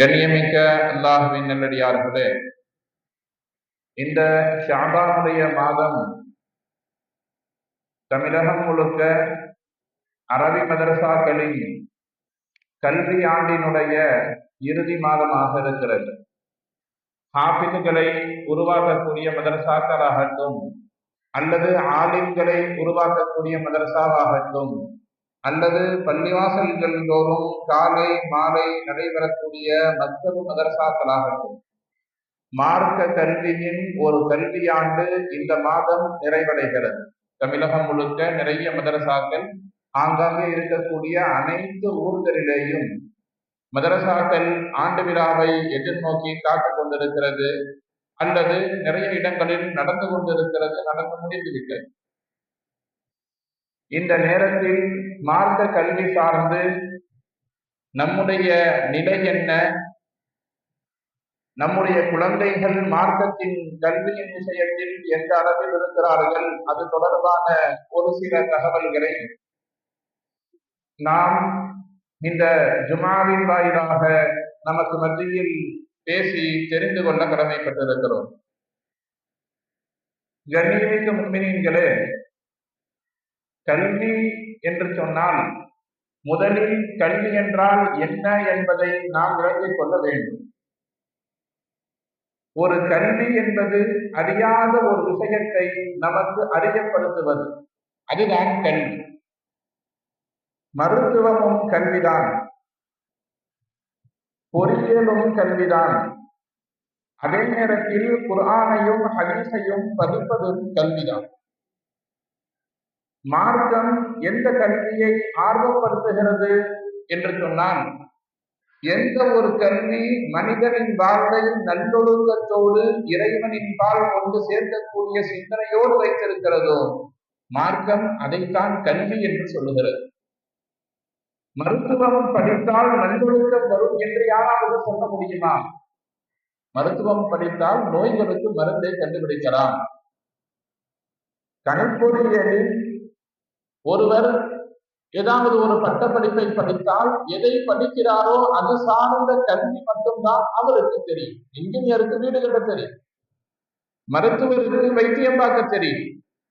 கண்ணியமிக்க அல்லாஹுவின் நல்லடியார்களே இந்த ஷாபானுடைய மாதம் தமிழகம் முழுக்க அரபி மதரசாக்களின் கல்வி ஆண்டினுடைய இறுதி மாதமாக இருக்கிறது. ஹாபிதுகளை உருவாக்கக்கூடிய மதரசாக்களாகட்டும் அல்லது ஆலிம்களை உருவாக்கக்கூடிய மதரசாவாகட்டும் அல்லது பள்ளிவாசல்கள் தோறும் காலை மாலை நடைபெறக்கூடிய மற்றொரு மதரசாக்களாகட்டும். மார்க்க கல்வியின் ஒரு கல்வியாண்டு இந்த மாதம் நிறைவடைகிறது. தமிழகம் முழுக்க நிறைய மதரசாக்கள் ஆங்காங்கே இருக்கக்கூடிய அனைத்து ஊர்களிலேயும் மதரசாக்கள் ஆண்டு விழாவை எதிர்நோக்கி காத்துக் கொண்டிருக்கிறது. அல்லது நிறைய இடங்களில் நடந்து கொண்டிருக்கிறது நடந்து முடிந்துவிட்டது. இந்த நேரத்தில் மார்க்க கல்வி சார்ந்து நம்முடைய நிலை என்ன? நம்முடைய குழந்தைகள் மார்க்கத்தின் கல்வியின் விஷயத்தில் எந்த அளவில் இருக்கிறார்கள்? அது தொடர்பான ஒரு சில தகவல்களை நாம் இந்த ஜுமாவின் வாயிலாக நமக்கு மத்தியில் பேசி தெரிந்து கொள்ள கடமைப்பட்டிருக்கிறோம். கண்ணியமிக்க முன்மினீன்களே கல்வி என்று சொன்னால் முதலில் கல்வி என்றால் என்ன என்பதை நாம் விளங்கிக் கொள்ள வேண்டும். ஒரு கல்வி என்பது அறியாத ஒரு விஷயத்தை நமக்கு அறியப்படுத்துவது. அதுதான் கல்வி. மருத்துவமும் கல்விதான். பொறியியலும் கல்விதான். அதே நேரத்தில் குரானையும் ஹதீஸையும் படிப்பதும் கல்விதான். மார்க்கம் எந்த கல்வியை ஆர்வப்படுத்துகிறது என்று சொன்னான். எந்த ஒரு கல்வி மனிதனின் வாழ்வையும் நல்லொழுக்கத்தோடு இறைவனின் பால் கொண்டு சேர்க்கக்கூடிய சிந்தனையோடு வைத்திருக்கிறதோ மார்க்கம் அதைத்தான் கல்வி என்று சொல்லுகிறது. மருத்துவம் படித்தால் நல்லொழுக்கம் வரும் என்று யாராவது சொல்ல முடியுமா? மருத்துவம் படித்தால் நோய்களுக்கு மருந்தை கண்டுபிடிக்கலாம். கணிப்பொறியியலில் ஒருவர் ஏதாவது ஒரு பட்டப்படிப்பை படித்தால் எதை படிக்கிறாரோ அது சார்ந்த கல்வி மட்டும்தான் அவருக்கு தெரியும். இன்ஜினியருக்கு வீடு கட்ட தெரியும். மருத்துவருக்கு வைத்தியம் பார்க்க தெரியும்.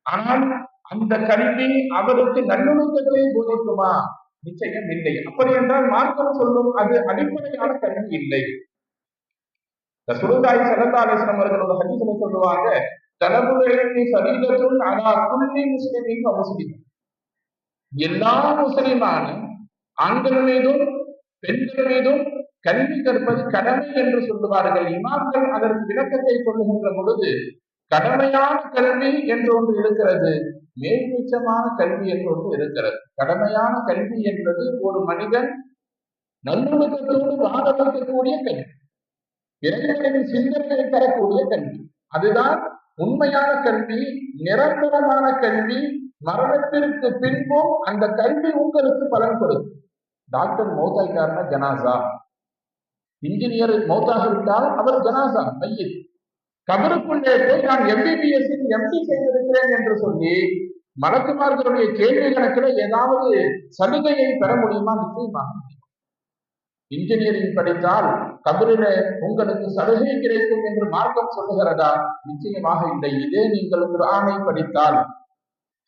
ஆனால் அந்த கல்வி அவருக்கு நல்லொழுக்கத்தை போதிக்குமா? நிச்சயம் இல்லை. அப்படி என்றால் மார்க்கம் சொல்லும் அது அடிப்படையான கல்வி இல்லை. சுருதாய் அவர்கள் அவர்களோட ஹரிசனை சொல்லுவாங்க தலபுரையை சரீரத்துள் ஆனால் குள்ளி முஸ்லிமின் முஸ்லிம் எல்லா முஸ்லிமான ஆண்கள் மீதும் பெண்கள் மீதும் கல்வி கற்பது கடமை என்று சொல்லுவார்கள். இமாம்கள் அதற்கு விளக்கத்தை சொல்லுகின்ற பொழுது கடமையான கல்வி என்று ஒன்று இருக்கிறது மேல்மிச்சமான கல்வி என்று ஒன்று இருக்கிறது. கடமையான கல்வி என்பது ஒரு மனிதன் நல்லொழுக்கத்தோடு வாழ வைக்கக்கூடிய கல்வி. இளைஞர்களின் சிந்தனையை தரக்கூடிய கல்வி. அதுதான் உண்மையான கல்வி நிரந்தரமான கல்வி மரணத்திற்கு பின்பும் அந்த கல்வி உங்களுக்கு பலன் கொடுக்கும். டாக்டர் மௌத்தாய்க்காரன ஜனாசா. இன்ஜினியர் மௌத்தாக விட்டால் அவர் ஜனாசா மையில் கபருக்குள்ளே போய் நான் எம்பிபிஎஸ் எம்டி செய்திருக்கிறேன் என்று சொல்லி மலக்குமார்களுடைய கேள்வி கணக்கில் ஏதாவது சலுகையை பெற முடியுமா நிச்சயமாக இன்ஜினியரிங் படித்தால் கபிரில உங்களுக்கு சலுகை கிடைக்கும் என்று மார்க்கம் சொல்லுகிறதா? நிச்சயமாக இல்லை. இதே நீங்கள் குரானை படித்தால்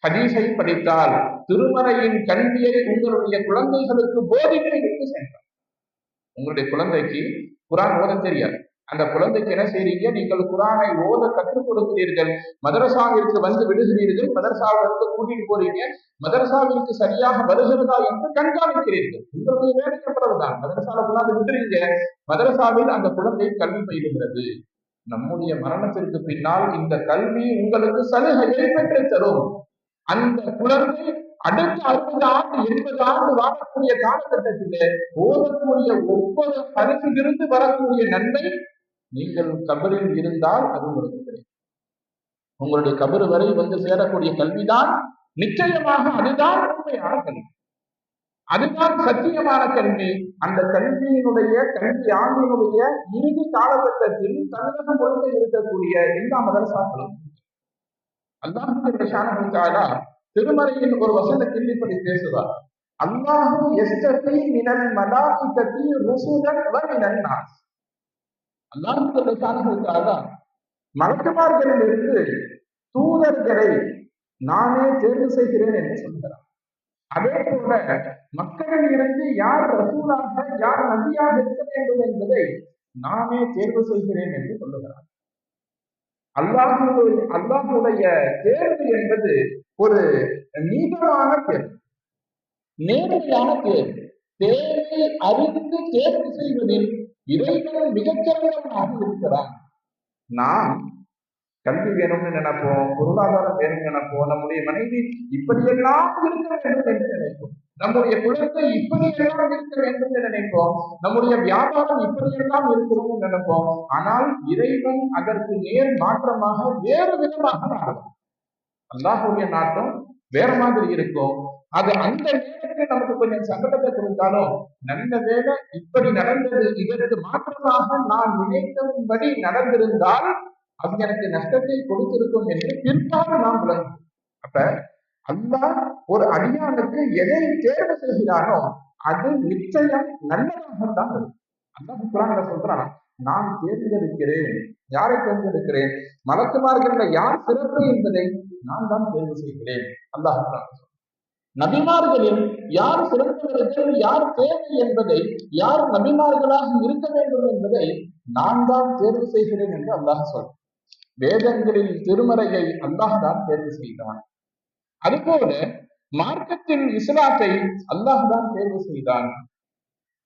ஹதீஸை படித்தால் திருமறையின் கல்வியை உங்களுடைய குழந்தைகளுக்கு போதித்து விட்டு சென்றார். உங்களுடைய குழந்தைக்கு குரான் ஓத தெரியாது. அந்த குழந்தைக்கு என்ன செய்றீங்க? நீங்கள் குரானை ஓத கற்றுக் கொடுக்கிறீர்கள். மதரசாவிற்கு வந்து விடுகிறீர்கள். மதரசாவிற்கு கூட்டிட்டு போறீங்க. மதரசாவிற்கு சரியாக வருகிறதா என்று கண்காணிக்கிறீர்கள். உங்களுடைய வேலை எவ்வளவுதான் மதரசால கொண்டாந்து விட்டுறீங்க. மதரசாவில் அந்த குழந்தை கல்வி பயிலுகிறது. நம்முடைய மரணத்திற்கு பின்னால் இந்த கல்வி உங்களுக்கு சலுகையை பெற்றுத் தரும். அந்த குழந்தை அடுத்த அறுபது ஆண்டு எண்பது ஆண்டு வாழக்கூடிய காலகட்டத்திலே ஓதக்கூடிய ஒவ்வொரு பதிவிலிருந்து வரக்கூடிய நன்மை நீங்கள் கபரில் இருந்தால் அது உங்களுக்கு கிடைக்கும். உங்களுடைய கபரு வரை வந்து சேரக்கூடிய கல்விதான் நிச்சயமாக அதுதான் உண்மையான கல்வி. அதுதான் சத்தியமான கல்வி. அந்த கல்வியினுடைய கல்வி ஆண்டினுடைய இறுதி காலகட்டத்தில் தமிழகம் முழுக்க இருக்கக்கூடிய எல்லா மதரசாக்களும் அல்லாஹ் திருமறையின் ஒரு வசனத்தில் இப்படி பேசுவார். அல்லாஹு எஸ்தபி மினல் மலாயிகத்தி ருசுலன் வ மினன் நாஸ். அல்லாஹ் சொல்லுக்கான மலக்குமார்களிலிருந்து தூதர்களை நானே தேர்வு செய்கிறேன் என்று சொல்கிறார். அதே போல மக்களில் இருந்து யார் ரசூலாக யார் நபியாக இருக்க வேண்டும் என்பதை நானே தேர்வு செய்கிறேன் என்று சொல்லுகிறார். அல்லாஹு அல்லாஹுடைய தேர்வு என்பது ஒரு நீதமான தேர்வு. நேரடியான தேர்வு. தேவை அறிந்து தேர்வு செய்வதில் இறைவன் மிகச்சிறந்தவனாக இருக்கிறான். நாம் கல்வி வேணும்னு நினைப்போம் பொருளாதாரம் வேணும்னு நினைப்போம் நம்முடைய மனைவி இப்படியெல்லாம் இருக்க வேண்டும் என்று நினைப்போம். நம்முடைய குழந்தை இப்படி எல்லாம் இருக்க வேண்டும் என்று நினைப்போம். நம்முடைய வியாபாரம் இப்படி எல்லாம் இருக்கணும்னு நினைப்போம். ஆனால் இறைவன் அதற்கு நேர் மாற்றமாக வேறு விதமாக மாறும். அல்லாஹுடைய நாட்டம் வேற மாதிரி இருக்கும். அது அந்த நேரத்தில் நமக்கு கொஞ்சம் சங்கடத்தை கொடுத்தாலும் நல்ல வேலை இப்படி நடந்தது இதற்கு மாற்றமாக நான் நினைத்தபடி நடந்திருந்தால் அது எனக்கு நஷ்டத்தை கொடுத்திருக்கும் என்று பிற்பாடு நாம் விளங்கும் அப்ப அல்லாஹ் ஒரு அடியானுக்கு எதை தேர்வு செய்கிறானோ அது நிச்சயம் நல்லதாகத்தான் இருக்கும் அல்லாஹ் குரான்ல சொல்றான் நான் தேர்ந்தெடுக்கிறேன். யாரை தேர்ந்தெடுக்கிறேன்? மலக்குமார்கள் யார் சிறப்பு என்பதை நான் தான் தேர்வு செய்கிறேன். அல்லாஹ் நபிமார்களில் யார் சிறந்தவர்கள் யார் தேவை என்பதை யார் நபிமார்களாக இருக்க வேண்டும் என்பதை நான் தான் தேர்வு செய்கிறேன் என்று அல்லாஹ் சொல் வேதங்களில் திருமறையை அல்லாஹ் தான் தேர்வு செய்தான் அதுபோல மார்க்கத்தில் இஸ்லாத்தை அல்லாஹ் தான் தேர்வு செய்தான்.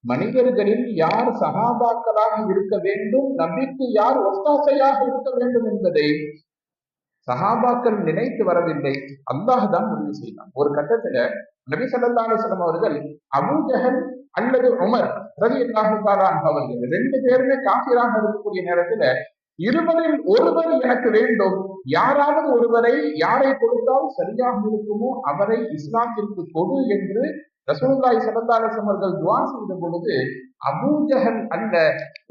மனிதர்களில் யார் சகாபாக்களாக இருக்க வேண்டும் நபிக்கு யார் ஒத்தாசையாக இருக்க வேண்டும் என்பதை சகாபாக்கள் நினைத்து வரவில்லை. அல்லாஹ் தான் முடிவு செய்தான். ஒரு கட்டத்துல நபி ஸல்லல்லாஹு அலைஹி அவர்கள் அபூ அல்லது உமர் ரவி அல்லாஹு அவர்கள் ரெண்டு பேருமே காப்பீராக இருக்கக்கூடிய நேரத்துல இருவரில் ஒருவர் எனக்கு வேண்டும். யாராவது ஒருவரை யாரை கொடுத்தால் சரியாக இருக்குமோ அவரை இஸ்லாத்திற்கு கொடு என்று ரசூலுல்லாஹி ஸல்லல்லாஹு அலைஹி அவர்கள் துஆ செய்த பொழுது அபூஜகன் அல்ல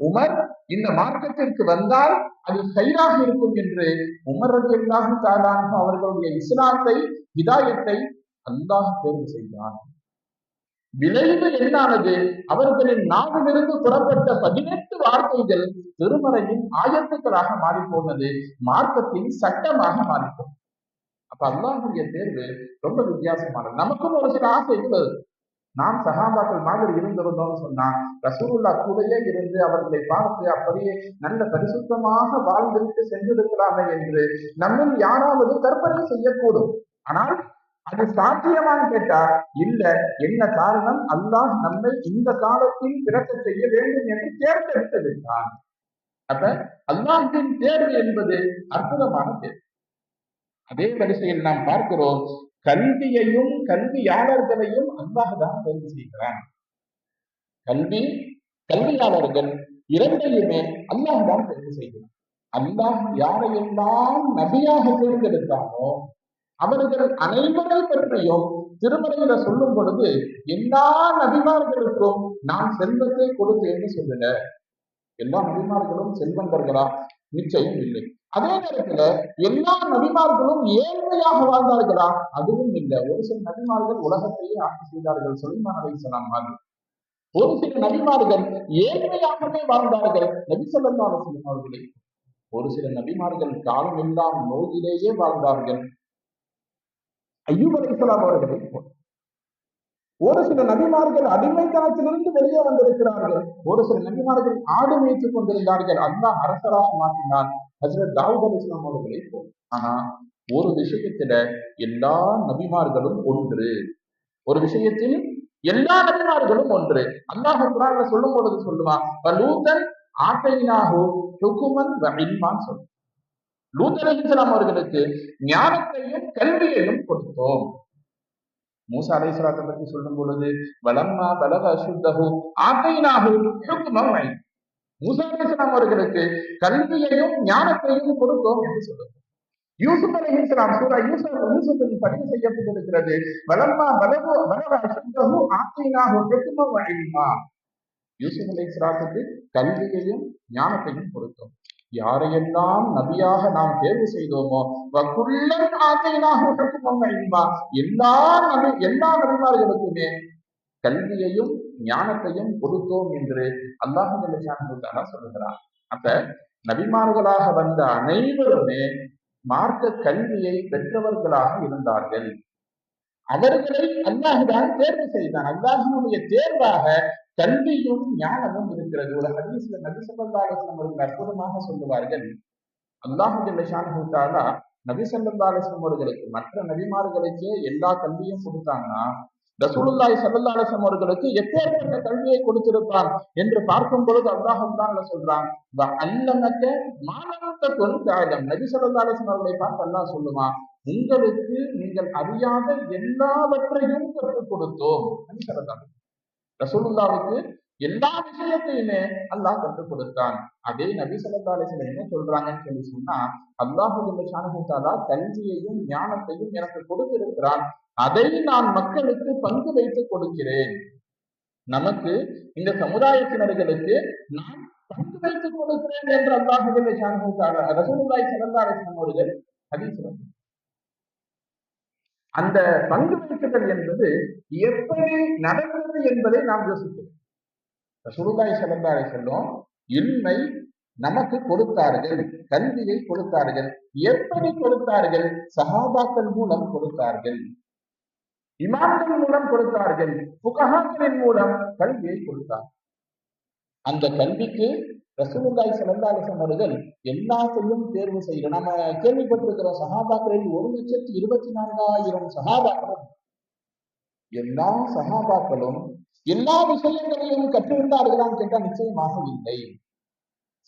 உமர் இந்த மார்க்கத்திற்கு வந்தால் அது கைராக இருக்கும் என்று உமர் ரலியல்லாஹு தாராக அவர்களுடைய இஸ்லாத்தை ஹிதாயத்தை அல்லாஹ் தேர்வு செய்தான். விளைவு என்னானது? அவர்களின் நாவிலிருந்து புறப்பட்ட பதினெட்டு வார்த்தைகள் திருமறையின் ஆயத்துக்களாக மாறி போனது மார்க்கத்தின் சட்டமாக மாறிப்போம் அப்ப அல்லாஹுடைய தேர்வு ரொம்ப வித்தியாசமானது. நமக்கும் ஒரு சில ஆசைகள் வருது நாம் சகாபாக்கள் மாதிரி இருந்திருந்தோம்னு சொன்னா ரசூலுல்லா கூடயே இருந்து அவர்களை பார்த்து அப்படியே நல்ல பரிசுத்தமாக வாழ்ந்துவிட்டு சென்றிருக்கலாமே என்று நம்மில் யாராவது கற்பனை செய்யக்கூடும். ஆனால் அது சாத்தியமான்னு கேட்டா இல்ல என்ன காரணம்? அல்லாஹ் நம்மை இந்த காலத்தில் பிறக்க செய்ய வேண்டும் என்று தேர்ந்தெடுத்து விட்டான் அப்ப அல்லாஹின் தேர்வு என்பது அற்புதமான தேர்வு. அதே வரிசையில் நாம் பார்க்கிறோம் கல்வியையும் கல்வியாளர்களையும் அல்லாஹ் தான் தேர்வு செய்கிறான். கல்வி கல்வியாளர்கள் இரண்டையுமே அல்லாஹ் தான் தேர்வு செய்கிறான். அல்லாஹ் யாரையெல்லாம் நபியாக தேர்ந்தெடுத்தானோ அவர்கள் அனைவரை பற்றியும் திருமறையில சொல்லும் பொழுது எல்லா நபிமார்களுக்கும் நான் செல்வத்தை கொடுத்தேன்னு சொல்லல. எல்லா நபிமார்களும் செல்வந்தர்களா? நிச்சயம் இல்லை. அதே நேரத்துல எல்லா நபிமார்களும் ஏழ்மையாக வாழ்ந்தார்களா? அதுவும் இல்லை. ஒரு சில நபிமார்கள் உலகத்தையே ஆட்சி செய்தார்கள். சுலைமான் அலைஹிஸ்ஸலாம் ஒரு சில நபிமார்கள் ஏழ்மையாகவே வாழ்ந்தார்கள். நபி ஸல்லல்லாஹு அலைஹி அவர்களே. ஒரு சில நபிமார்கள் காலம் எல்லாம் நோயிலேயே வாழ்ந்தார்கள். ஐயூப் அலைஹிஸ்ஸலாம் அவர்களை. ஒரு சில நபிமார்கள் அடிமைத்தனத்திலிருந்து வெளியே வந்திருக்கிறார்கள். ஒரு சில நபிமார்கள் ஆடு மேய்த்துக் கொண்டிருந்தார்கள். அல்லாஹ் அரசராக மாற்றினான். ஹசரத் தாவூத் அலிஸ்லாம் அவர்களை போல். ஆனா ஒரு விஷயத்துல எல்லா நபிமார்களும் ஒன்று. ஒரு விஷயத்தில் எல்லா நபிமார்களும் ஒன்று. அல்லாஹ் குரான்ல சொல்லும் பொழுது சொல்லுவான் லூத்தன் ஆட்டையினாகோ ஹுக்குமன் வஹில்மான் லூத்தலாம் அவர்களுக்கு ஞானத்தையும் கல்வியையும் கொடுத்தோம். மூசா அலைஹிஸ்ஸலாத்தை பற்றி சொல்லும் பொழுது வலம்மா பலக அசுத்தஹு ஆட்டையினாகோ மூசா அலைஹிஸ்ஸலாம் அவர்களுக்கு கல்வியையும் ஞானத்தையும் கொடுத்தோம் என்று சொல்லுவோம் யூசுப் அலைஹிஸ்ஸலாம் சூரா யூசுப் யூசுஃபில் பதிவு செய்யப்பட்டிருக்கிறது வலம்மா பலகு பலக அசுத்தகு ஆட்டையினாகோ ஹுக்குமன் வஹில்மா யூசுப் அலைஹிஸ்ஸலாத்துக்கு கல்வியையும் ஞானத்தையும் கொடுத்தோம். யாரையெல்லாம் நபியாக நாம் தேர்வு செய்தோமோ வக்குள்ளன் ஆத்தைனாக என்பா. எல்லா நபி எல்லா நபிமார்களுக்குமே கல்வியையும் ஞானத்தையும் கொடுத்தோம் என்று அல்லாஹு நிலையான சொல்லுகிறார் அப்ப நபிமார்களாக வந்த அனைவருமே மார்க்க கல்வியை பெற்றவர்களாக இருந்தார்கள். அவர்களை அல்லாஹுதான் தேர்வு செய்தான். அல்லாஹனுடைய தேர்வாக கல்வியும் ஞானமும் இருக்கிறது. ஒரு ஹதீஸ்ல நபிசல்லாசனம் சல்லாஸ்லம் அவர்கள் அற்புதமாக சொல்லுவார்கள். அல்லாஹு ஜல்லஷானா நபி அவர்களுக்கு மற்ற நபிமார்களுக்கே எல்லா கல்வியும் கொடுத்தாங்கன்னா ரசூலுல்லாய் சல்லாஸ்லம் அவர்களுக்கு எப்பேற்பட்ட கல்வியை கொடுத்திருப்பான் என்று பார்க்கும் பொழுது அல்லாஹ் சொல்றான் அல்லமக்க மாணவத்த தொழிற்காலம் நபி சல்லாஸ்லம் அவர்களை பார்த்து அல்லாஹ் சொல்லுவான் உங்களுக்கு நீங்கள் அறியாத எல்லாவற்றையும் கற்றுக் கொடுத்தோம். ரசூலுல்லாவுக்கு எல்லா விஷயத்தையுமே அல்லாஹ் கற்றுக் கொடுத்தான். அதே நபி சல்லா அலிஸ்ல என்ன சொல்றாங்கன்னு சொல்லி சொன்னா அல்லாஹுடைய சானகுத்தாலா கல்வியையும் ஞானத்தையும் எனக்கு கொடுத்திருக்கிறான். அதை நான் மக்களுக்கு பங்கு வைத்து கொடுக்கிறேன். நமக்கு இந்த சமுதாயத்தினர்களுக்கு நான் பங்கு வைத்துக் கொடுக்கிறேன் என்று அல்லாஹுடைய சானகுத்தாலா ரசூலுல்லாய் சல்லா சொன்னவர்கள் அதில் ஹதீஸ் அந்த பங்கு வைக்குதல் என்பது எப்படி நடக்கிறது என்பதை நாம் யோசிக்கிறோம். சுருதாய் சிறந்தாரை சொல்லும் இன்மை நமக்கு கொடுத்தார்கள் கல்வியை கொடுத்தார்கள். எப்படி கொடுத்தார்கள்? சகாபாக்கள் மூலம் கொடுத்தார்கள். இமாம்கள் மூலம் கொடுத்தார்கள். புகஹாக்களின் மூலம் கல்வியை கொடுத்தார் அந்த கல்விக்கு ரசூலுல்லாய் சலந்தாலிசம் அவர்கள் எல்லாத்தையும் தேர்வு செய்யணும் நம்ம கேள்விப்பட்டிருக்கிற சகாபாக்களில் ஒரு லட்சத்தி இருபத்தி நான்காயிரம் சகாபாக்களும் எல்லா சகாபாக்களும் எல்லா விஷயங்களையும் கற்றிருந்தார்களான்னு கேட்டால் நிச்சயமாக இல்லை.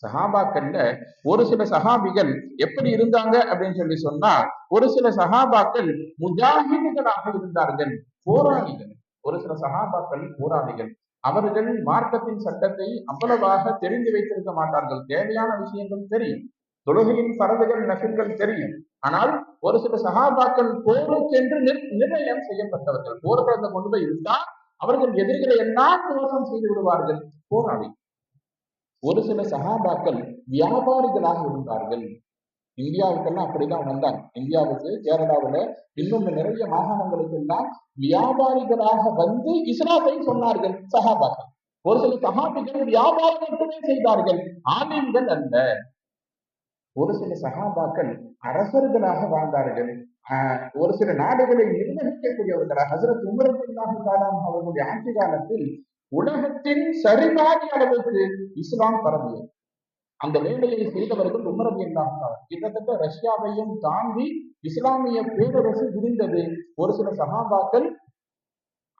சகாபாக்கள்ல ஒரு சில சகாபிகள் எப்படி இருந்தாங்க அப்படின்னு சொல்லி சொன்னா ஒரு சில சகாபாக்கள் முஜாஹிதுகளாக இருந்தார்கள் போராளிகள். ஒரு சில சகாபாக்கள் போராளிகள். அவர்கள் மார்க்கத்தின் சட்டத்தை அவ்வளவாக தெரிந்து வைத்திருக்க மாட்டார்கள். தேவையான விஷயங்கள் தெரியும். தொழுகையின் பரதுகள் நகர்கள் தெரியும். ஆனால் ஒரு சில சகாபாக்கள் போருக்கென்று நிர்ணயம் செய்யப்பட்டவர்கள் போர்க்களத்தை கொண்டு போய் இருந்தால் அவர்கள் எதிரிகளை எல்லாம் மோசம் செய்து விடுவார்கள். போராளி. ஒரு சில சகாபாக்கள் வியாபாரிகளாக இருந்தார்கள். இந்தியாவுக்கெல்லாம் அப்படிதான் வந்தாங்க இந்தியாவுக்கு கேரளாவில் இன்னும் நிறைய மாகாணங்களுக்கு எல்லாம் வியாபாரிகளாக வந்து இஸ்லாத்தை சொன்னார்கள் சகாபாக்கள் ஒரு சில சகாபிகள் வியாபாரம் மட்டுமே செய்தார்கள். ஆலயங்கள் அல்ல. ஒரு சில சகாபாக்கள் அரசர்களாக வாழ்ந்தார்கள். ஒரு சில நாடுகளை நிர்வகிக்கக்கூடியவர்களாக ஹசரத் உமரத்தின் காலம் அவர்களுடைய ஆட்சி காலத்தில் உலகத்தின் சரிபாதி அளவுக்கு இஸ்லாம் பரவியது. அந்த வேலையை செய்தவர்கள் உமரது என்றார்கள் கிட்டத்தட்ட ரஷ்யாவையும் தாண்டி இஸ்லாமிய பேரரசு விரிந்தது ஒரு சில சகாபாக்கள்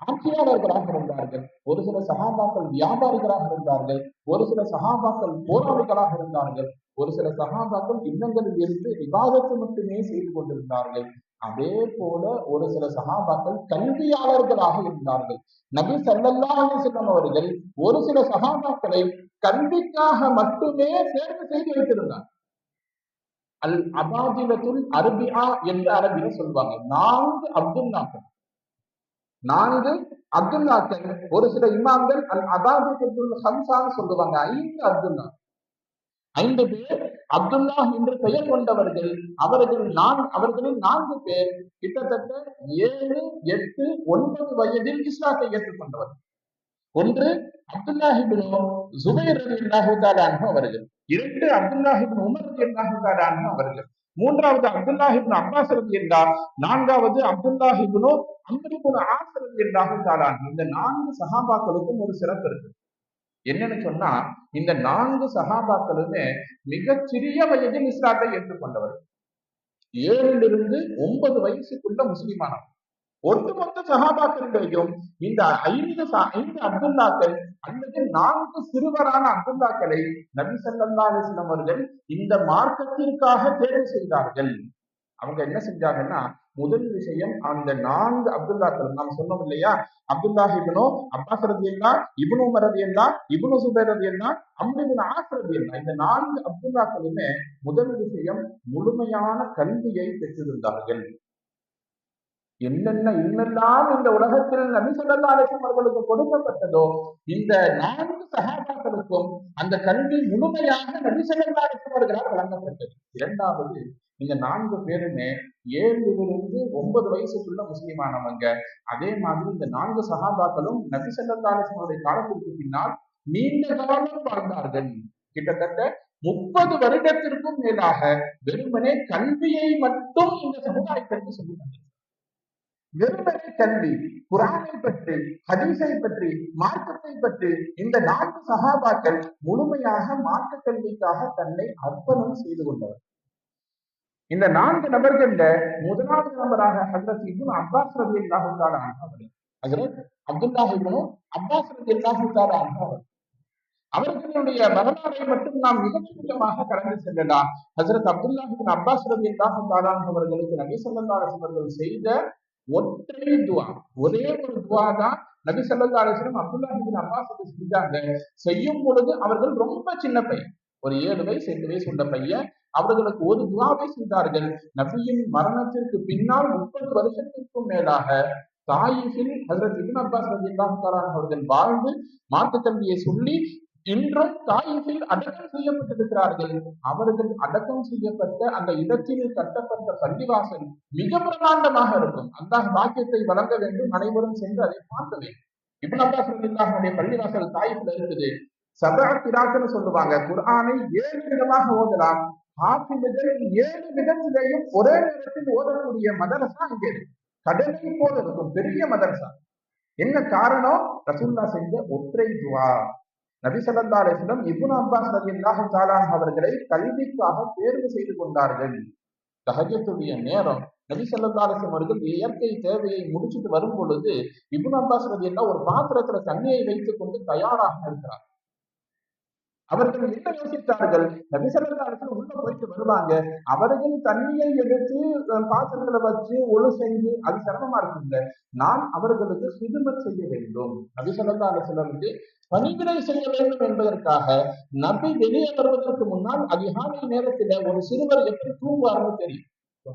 ஆட்சியாளர்களாக இருந்தார்கள். ஒரு சில சகாபாக்கள் வியாபாரிகளாக இருந்தார்கள். ஒரு சில சகாபாக்கள் போராளிகளாக இருந்தார்கள். ஒரு சில சகாபாக்கள் இல்லங்களில் இருந்து விவாதத்தை மட்டுமே செய்து கொண்டிருந்தார்கள். அதே போல ஒரு சில சகாபாக்கள் கல்வியாளர்களாக இருந்தார்கள். நபி சல்லல்லா அலிசல்லம் அவர்கள் ஒரு சில சகாபாக்களை கல்விக்காக மட்டுமே தேர்வு செய்து வைத்திருந்தார். அல் அபாதிலத்துல் அரபியா என்ற அரபில சொல்லுவாங்க நான்கு அப்துல்லாக்கள் நான்கு அப்துல்லாக்கள் ஒரு சில இமாம்கள் அல் அபாதிலத்துல் ஹம்சான்னு சொல்லுவாங்க. ஐந்து அப்துல்லா. ஐந்து பேர் அப்துல்லா என்று பெயர் கொண்டவர்கள். அவர்கள் நான் அவர்களில் நான்கு பேர் கிட்டத்தட்ட ஏழு எட்டு ஒன்பது வயதில் இஸ்லாத்தை ஏற்றுக்கொண்டவர்கள் ஒன்று அப்துல்லாஹிபின் ஜுபைர் ரவி அல்லாஹு அவர்கள். இரண்டு அப்துல்லாஹிபின் உமர் ரவி அல்லாஹு அவர்கள். மூன்றாவது அப்துல்லாஹிபின் அப்பாஸ் ரவி அல்லா நான்காவது அப்துல்லாஹிபினோ அம்பரிபுன் ஆஸ் ரவி அல்லாஹு இந்த நான்கு சகாபாக்களுக்கும் ஒரு சிறப்பு இருக்கு. என்னன்னு சொன்னா இந்த நான்கு சகாபாக்களுமே மிகச்சிறிய வயதில் இஸ்லாத்தை ஏற்றுக்கொண்டவர் ஏழிலிருந்து ஒன்பது வயசுக்குள்ள முஸ்லிமானவர் ஒட்டுமொத்த சகாபாக்களிடையும் இந்த ஐந்து ஐந்து அப்துல்லாக்கள் அல்லது நான்கு சிறுவரான அப்துல்லாக்களை நபி சல்லா அவர்கள் இந்த மார்க்கத்திற்காக தேர்வு செய்தார்கள். அவங்க என்ன செஞ்சாங்கன்னா முதல் விஷயம் அந்த நான்கு அப்துல்லாக்கள் நாம் சொன்னோம் இல்லையா? அப்துல்லாஹ் இபனோ அப்பாஸ் ரதி அல்லா இபனு மரதி அல்லா இபனு சுபேர் ரதி அல்லா அம்ரிபின் ஆஸ் ரதி அல்லா இந்த நான்கு அப்துல்லாக்களுமே முதல் விஷயம் முழுமையான கல்வியை பெற்றிருந்தார்கள். என்னென்ன இன்னெல்லாம் இந்த உலகத்தில் நபி சொல்லல்லாலேசம் அவர்களுக்கு கொடுக்கப்பட்டதோ இந்த நான்கு சகாபாக்களுக்கும் அந்த கல்வி முழுமையாக நபி சொல்லல்லாலேசம் அவர்களால் வழங்கப்பட்டது. இரண்டாவது இந்த நான்கு பேருமே ஏழுலிருந்து ஒன்பது வயசுக்குள்ள முஸ்லிமானவங்க. அதே மாதிரி இந்த நான்கு சகாபாக்களும் நபி சொல்லல்லாலேசம் அவருடைய காலத்திற்கு பின்னால் நீண்ட காலம் வாழ்ந்தார்கள். கிட்டத்தட்ட முப்பது வருடத்திற்கும் மேலாக வெறுமனே கல்வியை மட்டும் இந்த சமுதாயத்திற்கு சொல்லி வெறுமனை கல்வி குரானை பற்றி ஹதீஸை பற்றி மார்க்கத்தை பற்றி இந்த நான்கு சகாபாக்கள் முழுமையாக மார்க்க கல்விக்காக தன்னை அர்ப்பணம் செய்து கொண்டவர். இந்த நான்கு நபர்கள்ல முதலாவது நபராக ஹசரத் இப்னு அப்பாஸ் ரவி அல்லாஹு தாலா அவர் ஹசரத் அப்துல்லா இப்னு அப்பாஸ் ரவி அல்லாஹு அவர் அவர்களுடைய வரலாறை மட்டும் நாம் மிக சுருக்கமாக கடந்து செல்லலாம். ஹசரத் அப்துல்லா இப்னு அப்பாஸ் ரவி அல்லாஹு தாலா அவர்களுக்கு நபி ஸல்லல்லாஹு அவர்கள் செய்த ஒற்றை துவா. ஒரே ஒரு துவா தான் நபி ஸல்லல்லாஹு அலைஹி அப்துல்லா இப்னு அப்பாஸ் செஞ்சாங்க செய்யும் பொழுது அவர்கள் ரொம்ப சின்ன பையன். ஒரு ஏழு வயசு எட்டு வயசு உள்ள பையன். அவர்களுக்கு ஒரு துவாவை செய்தார்கள். நபியின் மரணத்திற்கு பின்னால் முப்பது வருஷத்திற்கும் மேலாக தாயிஃபில் ஹசரத் இபின் அப்பாஸ் அவர்கள் வாழ்ந்து மார்க்க கல்வியை சொல்லி இன்றும் தாயிஃபில் அடக்கம் செய்யப்பட்டிருக்கிறார்கள். அவர்கள் அடக்கம் செய்யப்பட்ட அந்த இடத்தில் கட்டப்பட்ட பள்ளிவாசல் மிக பிரமாண்டமாக இருக்கும். அந்த பாக்கியத்தை வழங்க வேண்டும். அனைவரும் சென்று அதை பார்க்க வேண்டும். இபின் அப்பாஸ் ரலியல்லாஹுடைய பள்ளிவாசல் தாயிஃபில் இருக்குது. சபா கிராத்துன்னு சொல்லுவாங்க. குர்ஆனை ஏழு விதமாக ஓதலாம். ஹாஃபிதுகள் ஏழு விதத்திலேயும் ஒரே நேரத்தில் ஓதக்கூடிய மதரசா இங்கே இருக்கு. கடலை போல இருக்கும். பெரிய மதரசா என்ன காரணம்? ரசூல்லா செஞ்ச ஒற்றை துவா. நபி ஸல்லல்லாஹு அலைஹி வஸல்லம் இப்னு அப்பாஸ் ரலியல்லாஹு அவர்களை கல்விக்காக தேர்வு செய்து கொண்டார்கள். தஹஜத்துடைய நேரம். நபி சல்லா அலிஸ்லம் அவர்கள் இயற்கை தேவையை முடிச்சுட்டு வரும் பொழுது இபுன் அப்பாஸ் ரலியல்லாஹு ஒரு பாத்திரத்துல தண்ணியை வைத்துக் கொண்டு தயாராக இருக்கிறார். அவர்கள் என்ன யோசித்தார்கள்? நபிசல்லாசன் உள்ள போயிட்டு வருவாங்க. அவர்கள் தண்ணியை எடுத்து பாத்திரங்களை வச்சு ஒழு செஞ்சு அது சிரமமா இருக்குங்க. நான் அவர்களுக்கு சிதுமத் செய்ய வேண்டும். நபிசல்லா வந்து பணிவிடை செய்ய வேண்டும் என்பதற்காக நபி வெளியே வருவதற்கு முன்னால் அதிகாலை நேரத்துல ஒரு சிறுவர் எப்படி தூங்குவார்னு தெரியும்.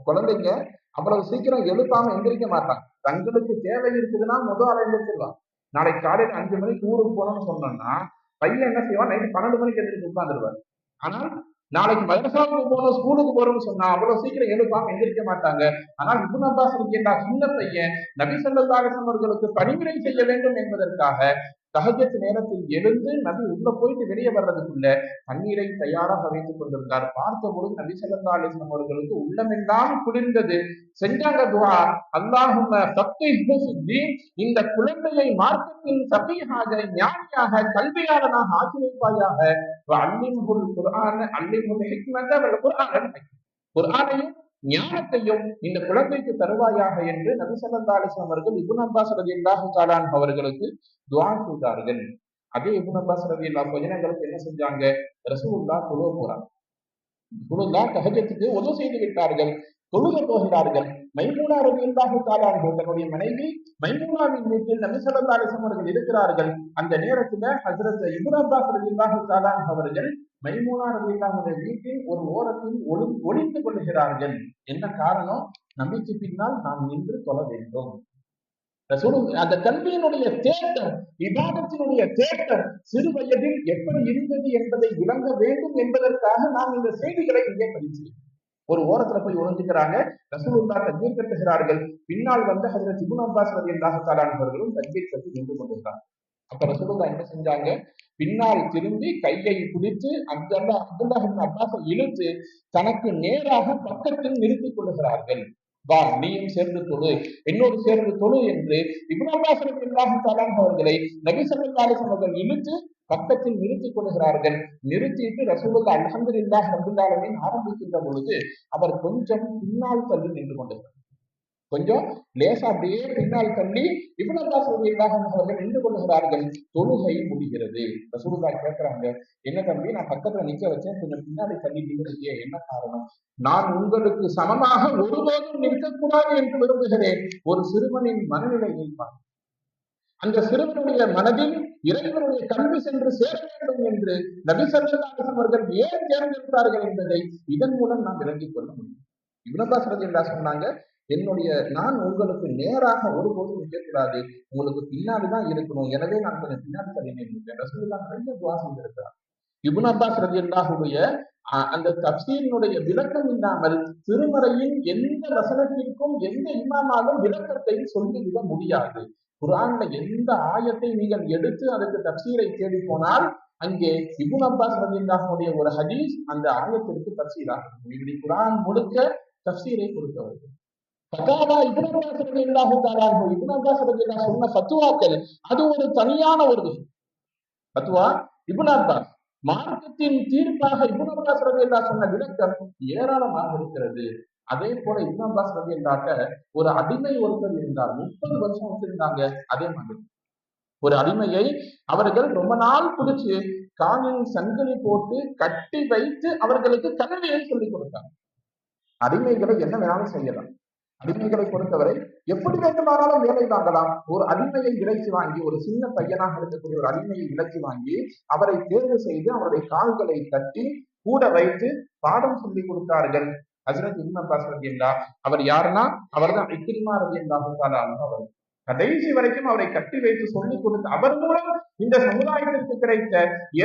குழந்தைங்க அவ்வளவு சீக்கிரம் எழுப்பாம எந்திரிக்க மாட்டாங்க தங்களுக்கு தேவை இருக்குதுன்னா முதல் ஆளை எழுந்திருவாங்க நாளைக்கு காலையில அஞ்சு மணிக்கு ஊருக்கு போனோம்னு சொன்னோம்னா பையன் என்ன செய்வான்? நைட்டு பன்னெண்டு மணிக்கு எந்திரிச்சு உட்காந்துருவார் ஆனால் நாளைக்கு மதரசாவுக்கு போகணும் ஸ்கூலுக்கு போறோம்னு சொன்னா அவ்வளவு சீக்கிரம் எழுப்பாம எந்திரிக்க மாட்டாங்க. ஆனால் இபுன் அப்பாஸ் இருக்கின்ற சின்ன பையன். நபி ஸல்லல்லாஹு அவர்களுக்கு பணிவிடை செய்ய வேண்டும் என்பதற்காக தகஜத்து நேரத்தில் எழுந்து நபி உள்ள போயிட்டு வெளியே வர்றதுக்குள்ள தண்ணீரை தயாராக வைத்துக் கொண்டிருந்தார். பார்த்த பொழுது நபி ஸல்லல்லாஹு அவர்களுக்கு உள்ளமெல்லாம் குளிர்ந்தது. செஞ்சாங்க துவா அல்லாஹும் இந்த குழந்தையை மார்க்கத்தில் சபீஹாக ஞானியாக கல்வியாளனாக ஆக்கி வைப்பாயாக. அல்லிம்ஹுல் குர்ஆன் அல்லிம்ஹுல் ஹிக்மத வல் குர்ஆன் குர்ஆனையும் ஞானத்தையும் இந்த குழந்தைக்கு தருவாயாக என்று நபி ஸல்லல்லாஹு அலைஹி அவர்கள் இபுன் அப்பாஸ் ரலியல்லாஹு தஆலா அன்ஹு அவர்களுக்கு துவா செய்தார்கள் அதே இபுன் அப்பாஸ் ரவி அல்லா நேரங்களுக்கு என்ன செஞ்சாங்க? ரசூல்லா குழு போறாங்க. ரசூலுல்லாஹ் தகஜத்துக்கு உதவு செய்து விட்டார்கள். தொழுக போகிறார்கள். மைமூனா ரலியல்லாஹு தஆலா தன்னுடைய மனைவி மைமூனாவின் வீட்டில் நபி ஸல்லல்லாஹு அலிசம் அவர்கள் இருக்கிறார்கள். அந்த நேரத்துல ஹசரத் இப்னு அப்பாஸ் ரலியல்லாஹு தஆலா அவர்கள் மைமூனா ரலியல்லாஹுடைய வீட்டில் ஒரு ஓரத்தில் ஒளி ஒளிந்து கொள்கிறார்கள். என்ன காரணம்? நம்பிக்கை பின்னால் நாம் நின்று தொழ வேண்டும். அந்த கல்வியினுடைய தேட்டம் விவாதத்தினுடைய தேட்டம் சிறு வயதில் எப்படி இருந்தது என்பதை விளங்க வேண்டும் என்பதற்காக நாம் இந்த செய்திகளை இங்கே பதிவு செய்யும் ஒரு ஓரத்துல போய் உணர்ந்துக்கிறாங்க. ரசூலுல்லா தக்பீர் கட்டுகிறார்கள் பின்னால் வந்த ஹஜரத் இப்னு அப்பாஸ் ரலியல்லாஹு தஆலா அவர்களும் தக்பீர் கட்டி நின்று கொண்டிருந்தாங்க அப்ப ரசூலுல்லா என்ன செஞ்சாங்க? பின்னால் திரும்பி கையை பிடித்து அப்துல்லா அப்துல்லா அப்பாஸை இழுத்து தனக்கு நேராக பக்கத்தில் நிறுத்திக் கொள்ளுகிறார்கள். வா நீயும் சேர்ந்து தொழு. என்னோடு சேர்ந்து தொழு என்று இப்னு அப்பாஸ் ரலியல்லாஹு தஆலா அவர்களை நபி ஸல்லல்லாஹு அலைஹி அவர்கள் இழுத்து பக்கத்தில் நிறுத்திக் கொள்கிறார்கள். நிறுத்திட்டு ரசூலுல்லா அல்ஹம்துலில்லாஹ் ரப்பில் ஆலமீன் ஆரம்பிக்கின்ற பொழுது அவர் கொஞ்சம் பின்னால் தள்ளி நின்று கொண்டிருக்கிறார் கொஞ்சம் லேசா அப்படியே பின்னால் தள்ளி இவ்வளவுதான் அப்பாஸ் அவர்கள் நின்று கொள்கிறார்கள் தொழுகை முடிகிறது. ரசூலுல்லா கேட்கிறாங்க என்ன தம்பி நான் பக்கத்துல நிக்க வச்சேன் கொஞ்சம் பின்னாடி தள்ளிட்டீங்க என்ன காரணம்? நான் உங்களுக்கு சமமாக ஒருபோதும் நிற்கக்கூடாது என்று விரும்புகிறேன். ஒரு சிறுவனின் மனநிலையை பார்க்க அந்த சிறுவனுடைய மனதில் இறைவனுடைய கல்வி சென்று சேர வேண்டும் என்று நபி அவர்கள் ஏன் தேர்ந்தெடுத்தார்கள் என்பதை இதன் மூலம் நாம் விளங்கிக் கொள்ள முடியும். இவ்வளவுதான் அப்பாஸ் சொன்னாங்க என்னுடைய நான் உங்களுக்கு நேராக ஒருபோதும் நிற்கக்கூடாது. உங்களுக்கு பின்னாடி தான் இருக்கணும். எனவே நான் கொஞ்சம் பின்னாடி தள்ளி நின்றேன் நிறைய துவா செய்திருக்கிறார் இபுன் அப்பாஸ் ரலியல்லாஹுடைய அந்த தப்சீரினுடைய விளக்கம் இல்லாமல் திருமறையின் எந்த வசனத்திற்கும் எந்த இமாமாலும் விளக்கத்தை சொல்லிவிட முடியாது. குரான்ல எந்த ஆயத்தை நீங்கள் எடுத்து அதுக்கு தப்சீரை தேடி போனால் அங்கே இபுன் அப்பாஸ் ரலியல்லாஹுடைய ஒரு ஹதீஸ் அந்த ஆயத்திற்கு தப்சீராகும் இப்படி குரான் முழுக்க தப்சீரை கொடுத்தவர்கள். ஃபதாவா இப்னு அப்பாஸ் ரலியல்லாஹு தஆலா அன்ஹு, சொன்ன ஃபத்வாக்கள் அது ஒரு தனியான ஒரு விஷயம். ஃபத்வா இப்னு மார்க்கத்தின் தீர்ப்பாக இப்னு ரவி ரலியல்லாஹு சொன்ன விளக்கம் ஏராளமாக இருக்கிறது. அதே போல இப்னு ரவி என்றாக்க ஒரு அடிமை ஒருத்தர் இருந்தார். முப்பது வருஷம் வச்சிருந்தாங்க அதே மாதிரி. ஒரு அடிமையை அவர்கள் ரொம்ப நாள் பிடிச்சு காலில் சங்கிலி போட்டு கட்டி வைத்து அவர்களுக்கு கல்வியை சொல்லிக் கொடுத்தாங்க. அடிமைகளை என்ன வேணாலும் செய்யலாம். அடிமைகளை பொறுத்தவரை எப்படி வேண்டுமானாலும் வேலை வாங்கலாம். ஒரு அடிமையை விலைக்கு வாங்கி ஒரு சின்ன பையனாக இருக்கக்கூடிய ஒரு அடிமையை விலைக்கு வாங்கி அவரை தேர்வு செய்து அவருடைய கால்களை கட்டி கூட வைத்து பாடம் சொல்லி கொடுத்தார்கள். ஹசரத் இப்னு அப்பாஸ் ரலியல்லாஹு அவர் யாருன்னா? அவர்தான் இக்ரிமா ரலியல்லாஹு தஆலா அவர் கடைசி வரைக்கும் அவரை கட்டி வைத்து சொல்லிக் கொடுத்து அவர் மூலம் இந்த சமுதாயத்திற்கு கிடைத்த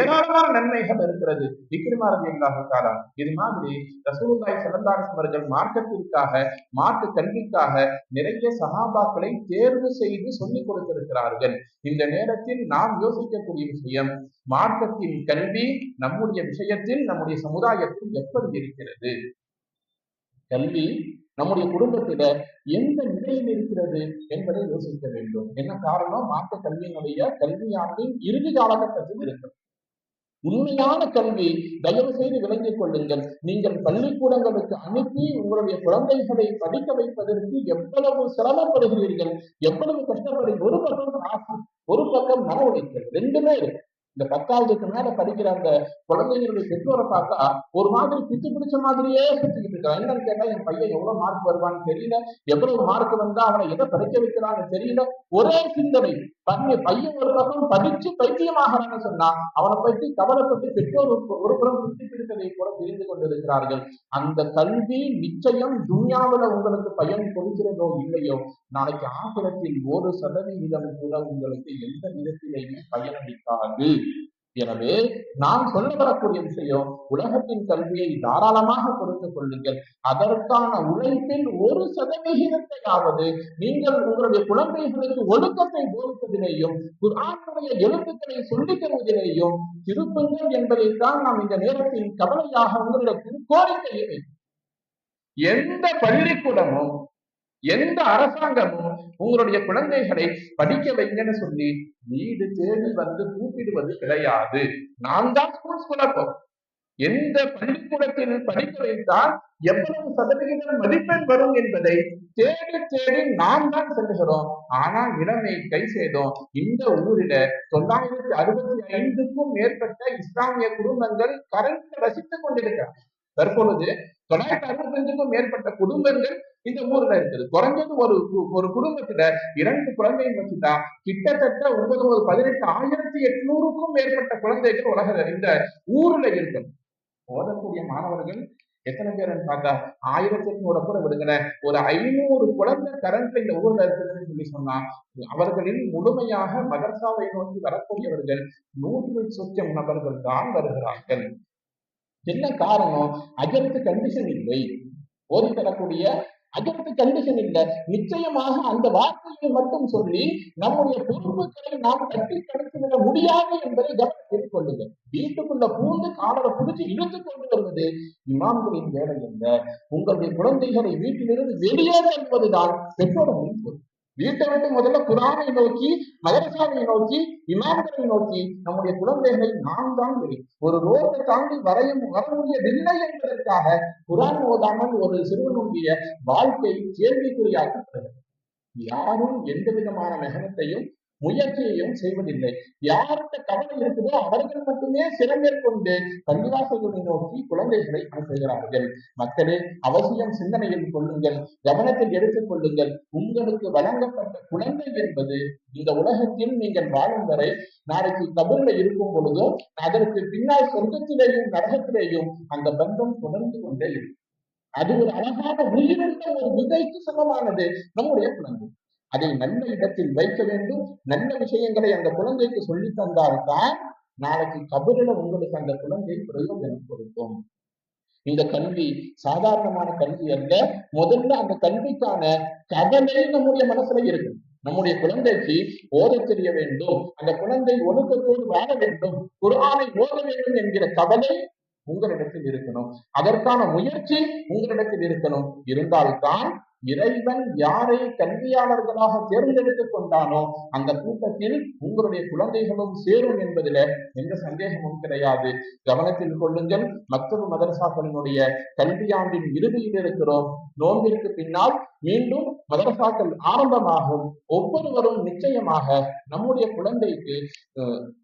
ஏராளமான நன்மைகள் இருக்கிறது. இக்ரிமா ரலியல்லாஹு தஆலா இது மாதிரி ரசூலுல்லாஹி ஸல்லல்லாஹு அவர்கள் மார்க்கத்திற்காக மார்க்க கல்விக்காக நிறைய சகாபாக்களை தேர்வு செய்து சொல்லிக் கொடுத்திருக்கிறார்கள். இந்த நேரத்தில் நாம் யோசிக்கக்கூடிய விஷயம் மார்க்கத்தின் கல்வி நம்முடைய விஷயத்தில் நம்முடைய சமுதாயத்தில் எப்படி இருக்கிறது? கல்வி நம்முடைய குடும்பத்தில எந்த நிலையில் இருக்கிறது என்பதை யோசிக்க வேண்டும். என்ன காரணம்? மார்க்க கல்வியினுடைய கல்வியாண்டின் இறுதி காலகட்டத்தில் இருக்கிறது. உண்மையான கல்வி தயவு செய்து விளங்கிக் கொள்ளுங்கள். நீங்கள் பள்ளிக்கூடங்களுக்கு அனுப்பி உங்களுடைய குழந்தைகளை படிக்க வைப்பதற்கு எவ்வளவு சிரமப்படுகிறீர்கள்? எவ்வளவு கஷ்டப்படுகிறீர்கள் ஒரு பக்கம் ஆசை ஒரு பக்கம் மன உடைத்தல் ரெண்டுமே இருக்கு. இந்த பத்தாவதுக்கு மேல படிக்கிற அந்த குழந்தைங்களுடைய பெற்றோரை பார்த்தா ஒரு மாதிரி பிச்சு பிடிச்ச மாதிரியே சுத்திக்கிட்டு இருக்கான் என்னன்னு கேட்டா என் பையன் எவ்வளவு மார்க் வருவான்னு தெரியல. எவ்வளவு மார்க் வந்தா அவனை எதை படிக்க வைக்கிறான்னு தெரியல. ஒரே சிந்தனை. பண்ணி பையன் ஒரு பக்கம் படிச்சு பைத்தியமாகறான்னு சொன்னா அவனை பற்றி கவலைப்பட்டு பெற்றோர் ஒரு- ஒரு புறம் சுத்தி பிடித்ததை கூட தெரிந்து கொண்டிருக்கிறார்கள். அந்த கல்வி நிச்சயம் துன்யாவில உங்களுக்கு பயன் கொடுக்கிறதோ இல்லையோ நாளைக்கு ஆபரத்தில் ஒரு சதவிகிதம் கூட உங்களுக்கு எந்த விதத்திலேயுமே பயனளிக்காது எனவே நாம் சொல்ல வரக்கூடிய விஷயம் உலகத்தின் கல்வியை தாராளமாக கொடுத்துக் கொள்ளுங்கள். அதற்கான உழைப்பில் ஒரு சதவிகிதத்தையாவது நீங்கள் உங்களுடைய குழந்தைகளுக்கு ஒழுக்கத்தை போதிப்பதிலேயும் குரானுடைய எழுத்துக்களை சொல்லித் தருவதிலேயும் திருப்புங்கள் என்பதைத்தான் நாம் இந்த நேரத்தின் கவலையாக உங்களிடத்தில் கோரிக்கையை எந்த பள்ளிக்கூடமும் எந்த அரசாங்கமும் உங்களுடைய குழந்தைகளை படிக்க வைங்கன்னு சொல்லி வீடு தேடி வந்து கூப்பிடுவது கிடையாது. நான் தான் ஸ்கூல் குழப்பம் எந்த பள்ளிக்கூடத்தில் படிக்க வைத்தால் எவ்வளவு சதவிகிதம் மதிப்பெண் வரும் என்பதை தேடி தேடி நாம் தான் செல்லுகிறோம் ஆனால் இளமை கை செய்தோம் இந்த ஊரில தொள்ளாயிரத்தி அறுபத்தி ஐந்துக்கும் மேற்பட்ட இஸ்லாமிய குடும்பங்கள் கரண்ட் ரசித்துக் கொண்டிருக்கிறார் தற்பொழுது தொள்ளாயிரத்தி அறுபத்தி ஐந்துக்கும் மேற்பட்ட குடும்பங்கள் இந்த ஊர்ல இருக்குது. குறைஞ்சது ஒரு ஒரு குடும்பத்துல இரண்டு குழந்தைகள் வச்சுட்டா கிட்டத்தட்ட ஒன்பது ஒரு பதினெட்டு ஆயிரத்தி எட்நூறுக்கும் மேற்பட்ட குழந்தைகள் உலக இந்த ஊர்ல இருக்கும். ஓதக்கூடிய மாணவர்கள் எத்தனை பேருன்னு பார்த்தா ஆயிரத்தி எட்நூறு கூட விடுங்களேன். ஒரு ஐநூறு குழந்தை கரண்ட்ல இந்த ஊர்ல இருக்குதுன்னு சொல்லி சொன்னா அவர்களில் முழுமையாக மதர்சாவை நோக்கி வரக்கூடியவர்கள் நூற்று சொச்சம் நபர்கள் தான் வருகிறார்கள். என்ன காரணம்? அஜர்த்து கண்டிஷன் இல்லை. ஓதி தரக்கூடிய அதற்கு கண்டிஷன் இல்லை நிச்சயமாக அந்த வார்த்தையை மட்டும் சொல்லி நம்முடைய பொறுப்புகளை நாம் கட்டி விட முடியாது என்பதை கவனத்தில் கொள்ளுங்கள். வீட்டுக்குள்ள பூந்து காலரை பிடிச்சு இழுத்து கொண்டு வருவது இமாம்களின் வேலை அல்ல. உங்களுடைய குழந்தைகளை வீட்டிலிருந்து வெளியே தருவதுதான் பெற்றோர்களின் வீட்டை விட்டு முதல்ல குரானை நோக்கி மதரசாவை நோக்கி இமாம்களை நோக்கி நம்முடைய குழந்தைகள் நாம் தான் வெளி ஒரு ரோட்டை தாண்டி வரையும் வர முடியவில்லை என்பதற்காக குரான் ஓதாமல் ஒரு சிறுவனுடைய வாழ்க்கை கேள்விக்குறியாக்கப்படுகிறது. யாரும் எந்த விதமான மெகனத்தையும் முயற்சியையும் செய்வதில்லை. யார்கிட்ட கவலை இருக்குதோ அவர்கள் மட்டுமே சிறமேற்கொண்டு பள்ளிவாசல்களை நோக்கி குழந்தைகளை அனுப்புகிறார்கள். மக்களே அவசியம் சிந்தனையில் கொள்ளுங்கள் கவனத்தில் எடுத்துக் கொள்ளுங்கள். உங்களுக்கு வழங்கப்பட்ட குழந்தை என்பது இந்த உலகத்தில் நீங்கள் வாழும் வரை நாளைக்கு கபூர்ல இருக்கும் பொழுதும் அதற்கு பின்னால் சொர்க்கத்திலேயும் நரகத்திலேயும் அந்த பந்தம் தொடர்ந்து கொண்டே இருக்கும். அது ஒரு அழகான உயிரிழந்த ஒரு விதைக்கு சமமானது. நம்முடைய குழந்தை. அதை நல்ல இடத்தில் வைக்க வேண்டும். நல்ல விஷயங்களை அந்த குழந்தைக்கு சொல்லி தந்தால்தான் நாளைக்கு கபரில உங்களுக்கு அந்த குழந்தை பிரயோஜனம் கொடுக்கும். இந்த கல்வி சாதாரணமான கல்வி அல்ல. முதல்ல அந்த கல்விக்கான கவலை நம்முடைய மனசுல இருக்கும். நம்முடைய குழந்தைக்கு ஓத தெரிய வேண்டும். அந்த குழந்தை ஒழுக்கத்தோடு வாழ வேண்டும். குரானை ஓத வேண்டும் என்கிற கவலை உங்களிடத்தில் இருக்கணும். அதற்கான முயற்சி உங்களிடத்தில் இருக்கணும். இருந்தால்தான் இறைவன் யாரை கல்வியாளர்களாக தேர்ந்தெடுத்துக் கொண்டானோ அந்த கூட்டத்தில் உங்களுடைய குழந்தைகளும் சேரும் என்பதில எந்த சந்தேகமும் கிடையாது. கவனத்தில் கொள்ளுங்கள். மற்றொரு மதரசாக்களினுடைய கல்வியாண்டின் இறுதியில் இருக்கிறோம். நோன்பிற்கு பின்னால் மீண்டும் மதரசாக்கள் ஆரம்பமாகும். ஒவ்வொருவரும் நிச்சயமாக நம்முடைய குழந்தைக்கு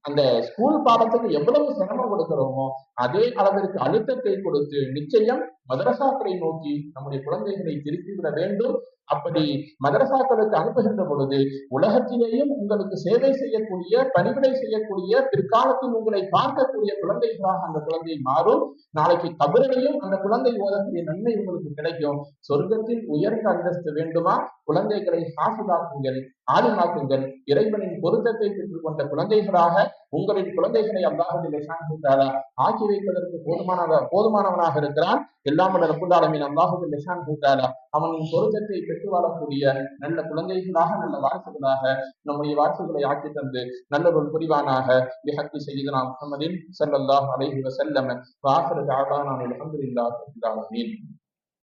அந்த ஸ்கூல் பாடத்துக்கு எவ்வளவு சிரமம் கொடுக்கிறோமோ அதே அளவிற்கு அழுத்தத்தை கொடுத்து நிச்சயம் மதரசாக்களை நோக்கி நம்முடைய குழந்தைகளை திருப்பிவிட வேண்டும் crescendo அப்படி மதரசாக்களுக்கு அனுப்புகின்ற பொழுது உலகத்திலேயும் உங்களுக்கு சேவை செய்யக்கூடிய பணிவிடை செய்யக்கூடிய பிற்காலத்தில் உங்களை பார்க்கக்கூடிய குழந்தைகளாக அந்த குழந்தை மாறும். நாளைக்கு கபிரையும் அந்த குழந்தை ஓதக்கூடிய நன்மை உங்களுக்கு கிடைக்கும். சொர்க்கத்தில் உயர்ந்த அந்தஸ்து வேண்டுமா? குழந்தைகளை சாசுதாக்குங்கள் ஆளுமாக்குங்கள். இறைவனின் பொருத்தத்தை பெற்றுக்கொண்ட குழந்தைகளாக உங்களின் குழந்தைகளை அல்லாஹுல்லால ஆக்கி வைப்பதற்கு போதுமான போதுமானவனாக இருக்கிறான். எல்லாம் ரப்புல்லாலமின் அல்லாஹுல்லால அவனின் பொருத்தத்தை பெற்று வாழக்கூடிய நல்ல குழந்தைகளாக நல்ல வாரிசுகளாக நம்முடைய வாரிசுகளை ஆக்கி தந்து நல்ல ஒரு புரிவானாக விஹக்கி செய்தனா முகமதின் சல்லல்லாஹ் அலைஹி வசல்லம் வாசல் தாபான அலமதுல்லாஹ்